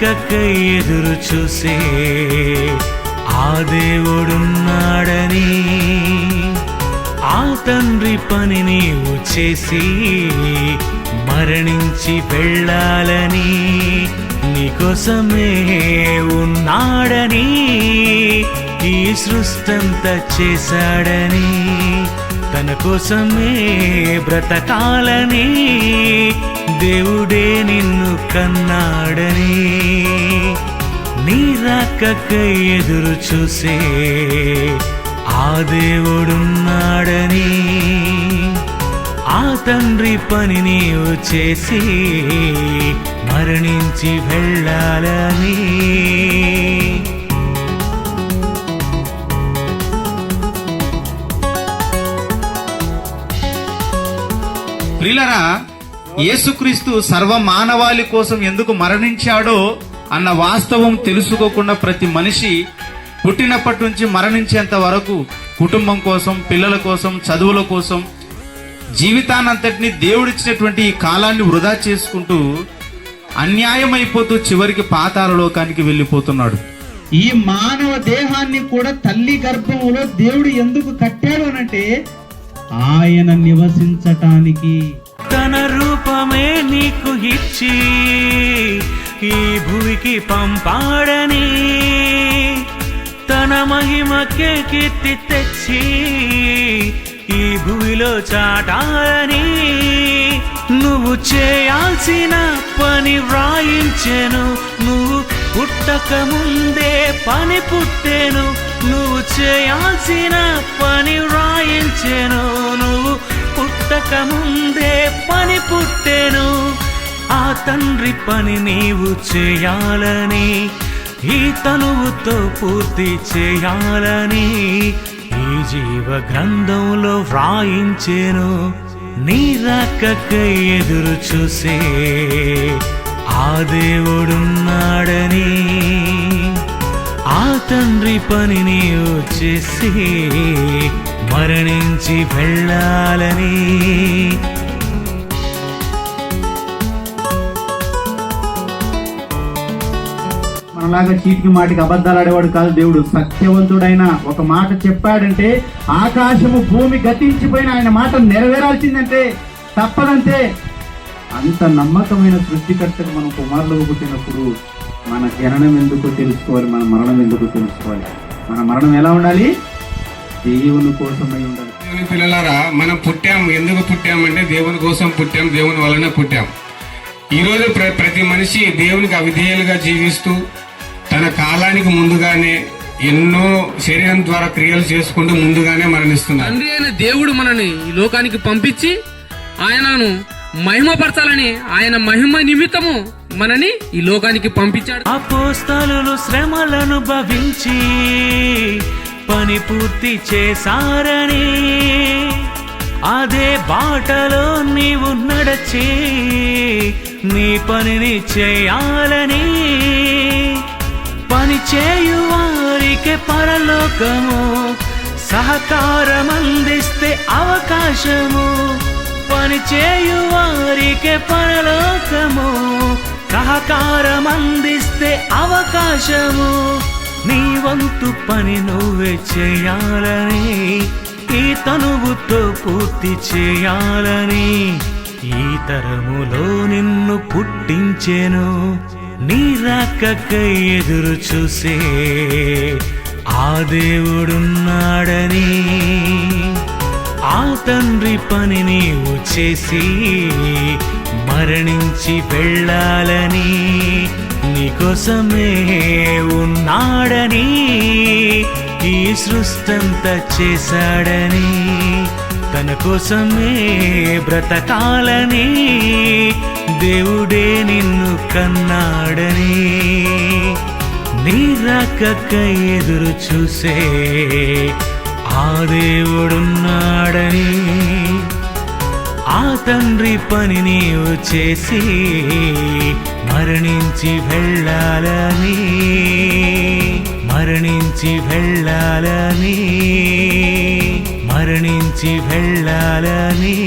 నీ రాకకై ఎదురు చూసే ఆ దేవుడున్నాడని ఆ తండ్రి పని నీవు చేసి మరణించి వెళ్ళాలని నీకోసమే ఉన్నాడని ఈ సృష్టంత చేశాడని తన కోసమే బ్రతకాలని దేవుడే నిన్ను కన్నాడని నీ రాకకై ఎదురు చూసే ఆ దేవుడున్నాడని ఆ తండ్రి పని నీవు చేసి మరణించి వెళ్ళాలని. ప్రిలరా యేసుక్రీస్తు సర్వ మానవాళి కోసం ఎందుకు మరణించాడో అన్న వాస్తవం తెలుసుకోకుండా ప్రతి మనిషి పుట్టినప్పటి నుంచి మరణించేంత వరకు కుటుంబం కోసం పిల్లల కోసం చదువుల కోసం జీవితానంతటిని దేవుడిచ్చినటువంటి ఈ కాలాన్ని వృధా చేసుకుంటూ అన్యాయం అయిపోతూ చివరికి పాతాల లోకానికి వెళ్ళిపోతున్నాడు. ఈ మానవ దేహాన్ని కూడా తల్లి గర్భములో దేవుడు ఎందుకు కట్టాడు అనంటే ఆయన నివసించటానికి తన రూపమే నీకు ఇచ్చి ఈ భూమికి పంపాడని తన మహిమకే కీర్తి తెచ్చి ఈ భూమిలో చాటాలని నువ్వు చేయాల్సిన పని వ్రాయించెను. నువ్వు పుట్టక ముందే పని పుట్టెను. నువ్వు చేయాల్సిన పని వ్రాయించెను. నువ్వు ముందే పని పుట్టెను. ఆ తండ్రి పని నీవు చేయాలని ఈ తనువుతో పూర్తి చేయాలని ఈ జీవ గ్రంథంలో వ్రాయించెను. నీ రాకకై ఎదురు చూసే ఆ దేవుడున్నాడని. ఆ తండ్రి పని నీవు చేసి మరణించి వెళ్ళాలని. మనలాగా చీటికి మాటికి అబద్ధాలు ఆడేవాడు కాదు దేవుడు సత్యవంతుడైన ఒక మాట చెప్పాడంటే ఆకాశము భూమి గతించిపోయిన ఆయన మాట నెరవేరాల్సిందంటే తప్పదంతే. అంత నమ్మకమైన సృష్టికర్తకు మనం కుమారులు పుట్టినప్పుడు మన జననం ఎందుకు తెలుసుకోవాలి? మన మరణం ఎందుకు తెలుసుకోవాలి? మన మరణం ఎలా ఉండాలి? దేవుని కోసమై ఉండాలి. దేవుని పిల్లలారా మనం పుట్టాం. ఎందుకు పుట్టామంటే దేవుని కోసం పుట్టాం దేవుని వలన పుట్టాం. ఈరోజు ప్ర ప్రతి మనిషి దేవునికి అవిధేయులుగా జీవిస్తూ తన కాలానికి ముందుగానే ఎన్నో శరీరం ద్వారా క్రియలు చేసుకుంటూ ముందుగానే మరణిస్తున్నారు. తండ్రి అయిన దేవుడు మనని ఈ లోకానికి పంపించి ఆయనను మహిమపరచాలని ఆయన మహిమ నిమిత్తము మనని ఈ లోకానికి పంపించాడు. అపోస్తలు శ్రమలను భవించి పని పూర్తి చేశారని అదే బాటలో నీవు నడచి నీ పనిని చేయాలని పని చేయువారికి పరలోకము సహకారం అందిస్తే అవకాశము. పని చేయువారికి పరలోకము సహకారమందిస్తే అవకాశము. నీ వంతు పని నువ్వే చేయాలని ఈ తనువుతో పూర్తి చేయాలని ఈ తరములో నిన్ను పుట్టించెను. నీ రాకకై ఎదురు చూసే ఆ దేవుడున్నాడని ఆ తండ్రి పని నీవు చేసి మరణించి వెళ్ళాలని నీకోసమే ఉన్నాడని ఈ సృష్టంత చేశాడని తన కోసమే బ్రతకాలని దేవుడే నిన్ను కన్నాడని నీరాకక్క ఎదురు చూసే ఆ దేవుడున్నాడని ఆ తండ్రి పని నీవు చేసి మరణించి వెళ్ళాలని మరణించి వెళ్ళాలని మరణించి వెళ్ళాలని.